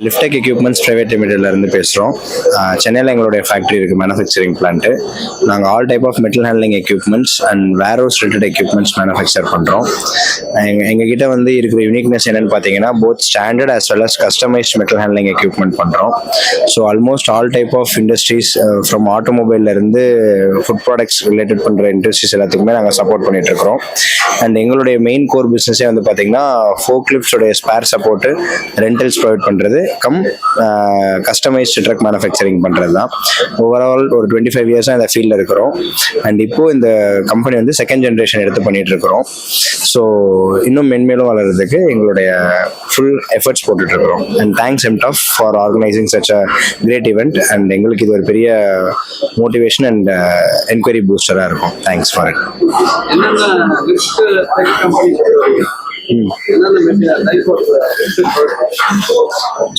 லிஃப்டெக் equipments private லிமிடெட்லேருந்து பேசுகிறோம் சென்னையில் எங்களுடைய ஃபேக்ட்ரி இருக்குது மேனுஃபேக்சரிங் பிளான்ட்டு நாங்கள் all type of metal handling equipments and various related equipments manufacture பண்ணுறோம் எங்கள் எங்ககிட்ட வந்து இருக்கிற யூனிக்னஸ் என்னென்னு பார்த்தீங்கன்னா both standard as well as customised metal handling equipment பண்ணுறோம் so almost all type of industries from ஆட்டோமொபைல்லேருந்து food products related பண்ணுற industries எல்லாத்துக்குமே நாங்கள் சப்போர்ட் பண்ணிகிட்ருக்கிறோம் அண்ட் எங்களுடைய மெயின் கோர் பிஸ்னஸே வந்து பார்த்தீங்கன்னா ஃபோக்லிப்ஸோடைய ஸ்பேர் சப்போர்ட்டு ரெண்டல்ஸ் ப்ரொவைட் பண்ணுறது கம் கஸ்டமைஸ்டு ட்ரக் மேனுஃபேக்சரிங் பண்ணுறது தான் ஓவரால் ஒரு டுவெண்ட்டி ஃபைவ் இயர்ஸாக இந்த ஃபீல்டில் இருக்கிறோம். அண்ட் இப்போது இந்த கம்பெனி வந்து செகண்ட் ஜென்ரேஷன் எடுத்து பண்ணிட்டு இருக்கிறோம். ஸோ இன்னும் மென்மேலும் வளர்கிறதுக்கு எங்களுடைய ஃபுல் எஃபர்ட்ஸ் போட்டுட்டு இருக்கிறோம். And thanks எம்டாஃப் for organising such a great event and எங்களுக்கு இது ஒரு பெரிய மோட்டிவேஷன் அண்ட் என்கொயரி பூஸ்டராக இருக்கும். தேங்க்ஸ் ஃபார் இட்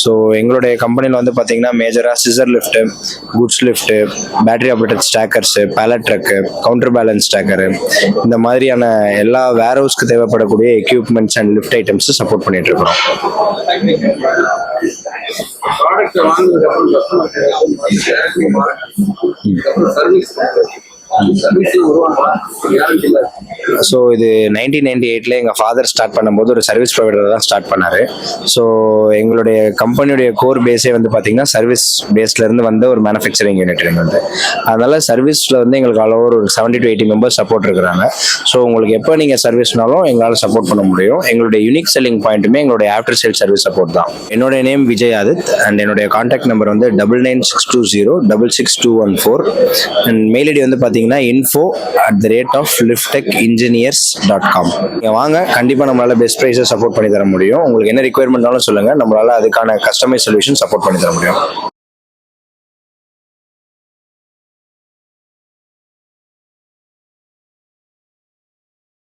ஸோ எங்களுடைய கம்பெனியில் வந்து பார்த்தீங்கன்னா மேஜராக scissor lift goods lift battery operated stackers pallet truck counter balance stacker இந்த மாதிரியான எல்லா வேர்ஹவுஸ்க்கு தேவைப்படக்கூடிய equipments and lift items support பண்ணிட்டு இருக்கிறோம் ப்ராடக்ட் ஸோ இது நைன்டீன் நைன்டி எயிட்டில் எங்கள் ஃபாதர் ஸ்டார்ட் பண்ணும்போது ஒரு சர்வீஸ் ப்ரொவைடர் தான் ஸ்டார்ட் பண்ணார். ஸோ எங்களுடைய கம்பெனியுடைய கோர் பேஸே வந்து பார்த்தீங்கன்னா சர்வீஸ் பேஸ்லேருந்து வந்த ஒரு மேனுஃபேக்சரிங் யூனிட் வந்து. அதனால சர்வீஸில் வந்து எங்களுக்கு ஆல் ஓவர் ஒரு seventy to eighty members support இருக்கிறாங்க. ஸோ உங்களுக்கு எப்போ நீங்கள் சர்வீஸ்னாலும் எங்களால் சப்போர்ட் பண்ண முடியும். எங்களுடைய யூனிக் செல்லிங் பாயிண்ட்டுமே எங்களுடைய ஆஃப்டர் சேல் சர்வீஸ் சப்போர்ட் தான். என்னுடைய நேம் விஜய் ஆதித் அண்ட் என்னுடைய கான்டாக்ட் நம்பர் வந்து double nine six two zero double six two one four and mail ID வந்து பார்த்தீங்கன்னா info at the rate of Liftech engineers dot com நீங்கள் வாங்க கண்டிப்பாக நம்மளால் பெஸ்ட் ப்ரைஸை சப்போர்ட் பண்ணி தர முடியும். உங்களுக்கு என்ன ரிக்குயர்மெண்ட்னாலும் சொல்லுங்கள் நம்மளால் அதுக்கான கஸ்டமைஸ் சொல்யூஷன் சப்போர்ட் பண்ணி தர முடியும்.